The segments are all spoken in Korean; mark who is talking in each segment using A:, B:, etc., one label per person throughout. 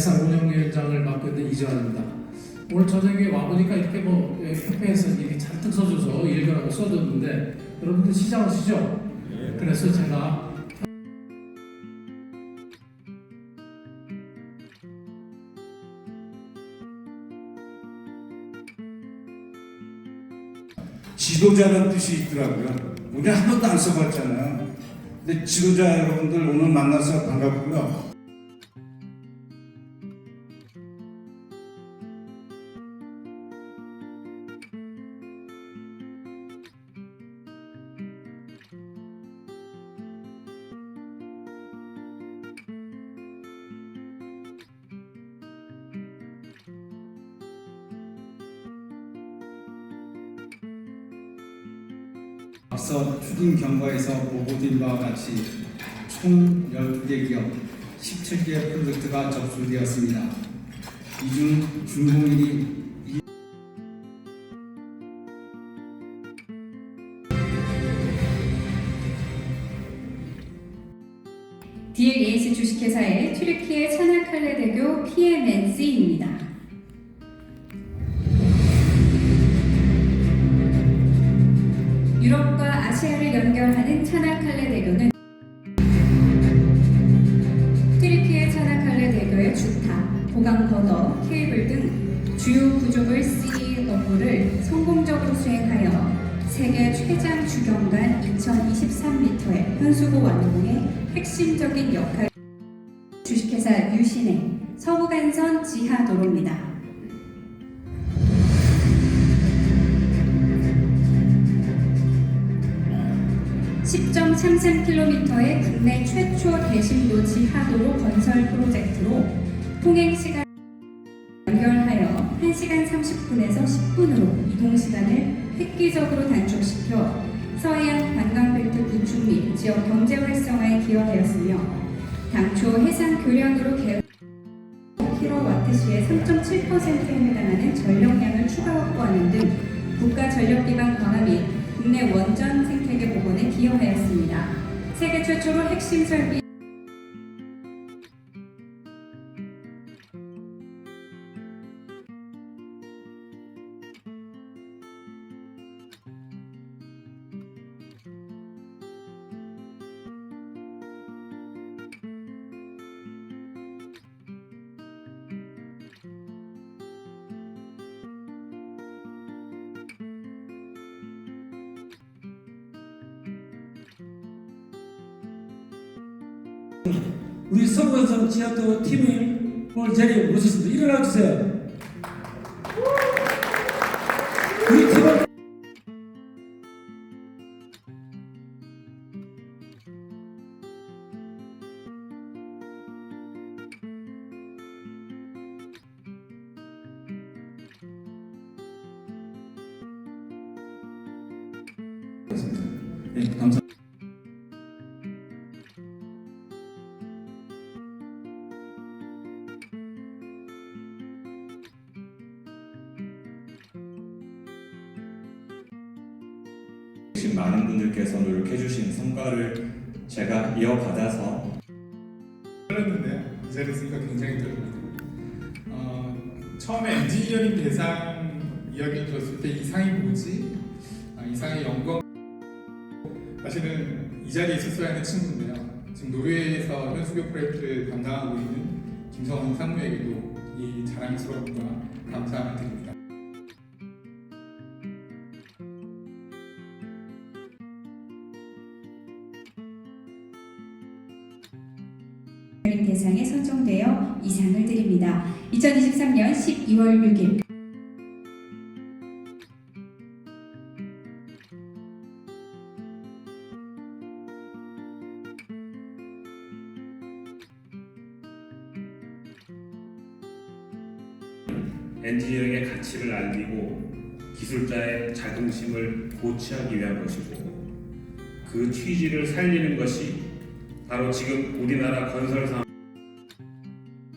A: 회사 운영위원장을 맡고 있는 이재환입니다. 오늘 저녁에 와보니까 이렇게 뭐 예, 협회에서 이렇게 잔뜩 써줘서 일견하고 써줬는데 여러분들 시장하시죠? 그래서 제가
B: 지도자라는 뜻이 있더라고요. 우리 한 번도 안 써봤잖아요. 근데 지도자 여러분들 오늘 만나서 반갑고요.
C: 앞서 추진 경과에서 보고드린 바와 같이 총 12개 기업 17개 프로젝트가 접수되었습니다. 이중 중공인이
D: DLES 주식회사의 튀르키예 차나칼레 대교 PMNC입니다. 차나칼레 대교는 튀르키예 차나칼레 대교의 주탑, 보강 버더, 케이블 등 주요 구조물 C 업무를 성공적으로 수행하여 세계 최장 주경간 2023m의 현수고 완공에 핵심적인 역할 주식회사 유신행 서부간선 지하도로입니다. 10.33km의 국내 최초 대심도 지하도로 건설 프로젝트로 통행 시간 연결하여 1시간 30분에서 10분으로 이동 시간을 획기적으로 단축시켜 서해안 관광벨트 구축 및 지역 경제 활성화에 기여하였으며 당초 해상 교량으로 계획 킬로와트시의 3.7%에 해당하는 전력량을 추가 확보하는 등 국가 전력 기반 강화 및 국내 원전 생태계 복원에 기여하였습니다. 세계 최초로 핵심 설비
E: 우리 서부간선 지하도 팀이 오늘 자리에 모셨습니다. 일어나 주세요. 우리 팀은
C: 네, 감사.
F: 지금 많은 분들께서 노력해 주신 성과를 제가 이어받아서
G: 떨렸는데요. 이 자리에 있으니까 굉장히 떨립니다. 어, 처음에 엔지니어링 대상 이야기 들었을 때 이 상이 뭐지? 아, 이 상의 영광 사실은 이 자리에 있었어야 하는 친구인데요. 지금 노르웨이에서 현수교 프로젝트를 담당하고 있는 김성훈 상무에게도 이 자랑스러움과 감사함을 드립니다.
D: 대상에 선정되어 이상을 드립니다. 2023년 12월 6일
H: 엔지니어링의 가치를 알리고 기술자의 자긍심을 고취하기 위한 것이고 그 취지를 살리는 것이 바로 지금 우리나라 건설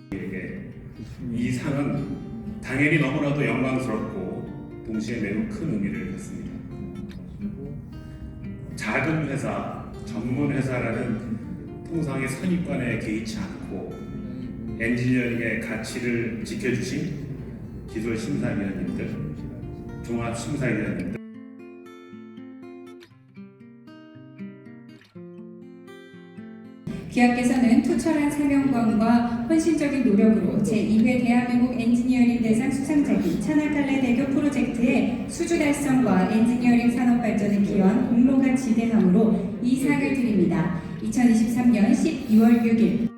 H: 상에게 이 상은 당연히 너무나도 영광스럽고 동시에 매우 큰 의미를 갖습니다. 작은 회사, 전문 회사라는 통상의 선입관에 개의치 않고 엔지니어링의 가치를 지켜주신 기술 심사위원님들, 종합 심사위원님들.
D: 기업께서는 투철한 사명감과 헌신적인 노력으로 제2회 대한민국 엔지니어링 대상 수상작인 차나칼레 대교 프로젝트의 수주 달성과 엔지니어링 산업 발전에 기여한 공로가 지대함으로 이 상을 드립니다. 2023년 12월 6일